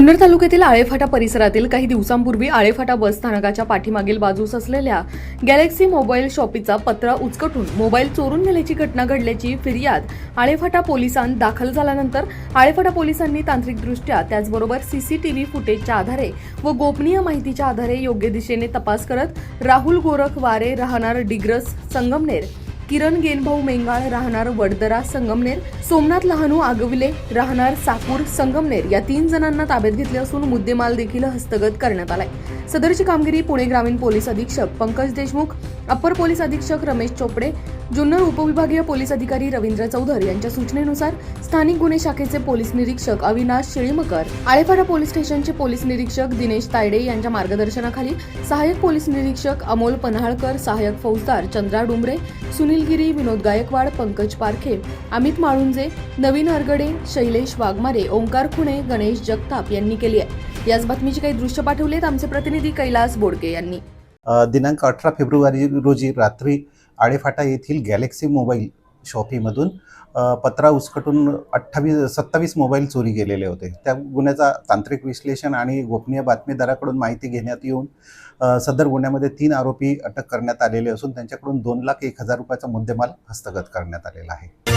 जुन्नर तालुक्यातील आळेफाटा परिसरातील काही दिवसांपूर्वी आळेफाटा बस स्थानकाच्या पाठीमागील बाजूस असलेल्या गॅलेक्सी मोबाईल शॉपीचा पत्रा उचकटून मोबाईल चोरून नेल्याची घटना घडल्याची फिर्याद आळेफाटा पोलिसांत दाखल झाल्यानंतर आळेफाटा पोलिसांनी तांत्रिकदृष्ट्या त्याचबरोबर सीसीटीव्ही फुटेजच्या आधारे व गोपनीय माहितीच्या आधारे योग्य दिशेने तपास करत राहुल गोरख वारे राहणार डिग्रस संगमनेर किरण गेनभाऊ मेंगाळ राहणार वडदरा संगमनेर सोमनाथ लहानू आगविले राहणार साकूर संगमनेर या तीन जणांना ताब्यात घेतले असून मुद्देमाल देखील हस्तगत करण्यात आलाय. सदरची कामगिरी पुणे ग्रामीण पोलीस अधीक्षक पंकज देशमुख अप्पर पोलीस अधीक्षक रमेश चोपडे जुन्नर उपविभागीय पोलीस अधिकारी रवींद्र चौधर यांच्या सूचनेनुसार स्थानिक गुन्हे शाखेचे पोलीस निरीक्षक अविनाश शिळीमकर आळेपाडा पोलीस स्टेशनचे पोलीस निरीक्षक दिनेश तायडे यांच्या मार्गदर्शनाखाली सहाय्यक पोलीस निरीक्षक अमोल पन्हाळकर सहाय्यक फौजदार चंद्रा डुंबरे सुनील गिरी विनोद गायकवाड पंकज पारखे अमित माळुंजे नवीन हरगडे शैलेश वाघमारे ओंकार खुणे गणेश जगताप यांनी केली आहे. याच बातमीची काही दृश्य पाठवलेत आमचे प्रतिनिधी कैलास बोडके यांनी. दिनांक अठरा फेब्रुवारी रोजी रात्री आडेफाटा येथील गॅलेक्सी मोबाईल शॉपीमधून पत्रा उचकटून अठ्ठावीस सत्तावीस मोबाईल चोरी गेलेले होते. त्या गुन्ह्याचा तांत्रिक विश्लेषण आणि गोपनीय बातमीदाराकडून माहिती घेण्यात येऊन सदर गुन्ह्यामध्ये तीन आरोपी अटक करण्यात आलेले असून त्यांच्याकडून दोन लाख एक हजार रुपयाचा मुद्देमाल हस्तगत करण्यात आलेला आहे.